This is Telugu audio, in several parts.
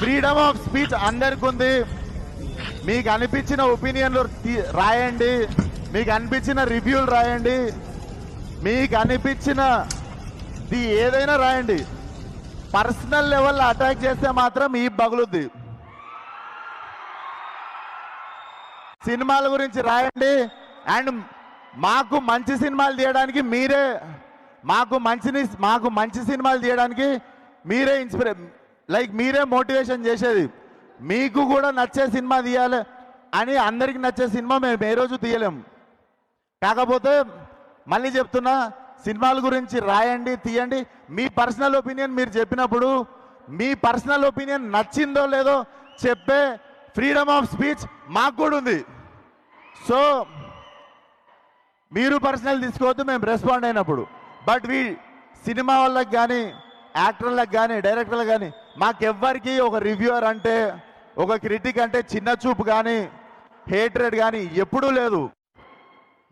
ఫ్రీడమ్ ఆఫ్ స్పీచ్ అందరికి ఉంది మీకు అనిపించిన ఒపీనియన్లు రాయండి. మీకు అనిపించిన రివ్యూలు రాయండి. మీకు అనిపించిన ది ఏదైనా రాయండి. పర్సనల్ లెవెల్లో అటాక్ చేస్తే మాత్రం ఈ బగులుద్ది. సినిమాల గురించి రాయండి. అండ్ మాకు మంచి సినిమాలు తీయడానికి మీరే మాకు మంచిని మాకు మంచి సినిమాలు తీయడానికి మీరే ఇన్స్పిరే లైక్ మీరే మోటివేషన్ చేసేది. మీకు కూడా నచ్చే సినిమా తీయాలి అని అందరికి నచ్చే సినిమా మేము ఏ రోజు తీయలేము కాకపోతే మళ్ళీ చెప్తున్నా సినిమాల గురించి రాయండి తీయండి. మీ పర్సనల్ ఒపీనియన్ మీరు చెప్పినప్పుడు మీ పర్సనల్ ఒపీనియన్ నచ్చిందో లేదో చెప్పే ఫ్రీడమ్ ఆఫ్ స్పీచ్ మాకు కూడా ఉంది. సో మీరు పర్సనల్ తీసుకోవద్దు మేము రెస్పాండ్ అయినప్పుడు. బట్ వీ సినిమా వాళ్ళకి కానీ యాక్టర్లకు కానీ డైరెక్టర్లకు కానీ మాకెవ్వరికి ఒక రివ్యూవర్ అంటే ఒక క్రిటిక్ అంటే చిన్న చూపు కానీ హేట్రెడ్ కానీ ఎప్పుడూ లేదు.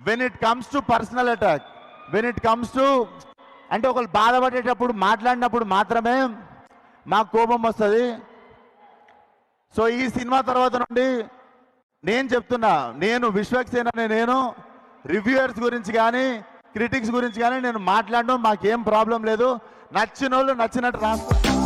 When it comes to personal attack when it comes to అంటే ఒకరు బాధపడేటప్పుడు మాట్లాడినప్పుడు మాత్రమే మాకు కోపం వస్తుంది. సో ఈ సినిమా తర్వాత నుండి నేను చెప్తున్నా నేను విశ్వక్సేన నేను రివ్యూయర్స్ గురించి కానీ క్రిటిక్స్ గురించి కానీ నేను మాట్లాడడం మాకేం ప్రాబ్లం లేదు. నచ్చిన వాళ్ళు నచ్చినట్టు రాసుకో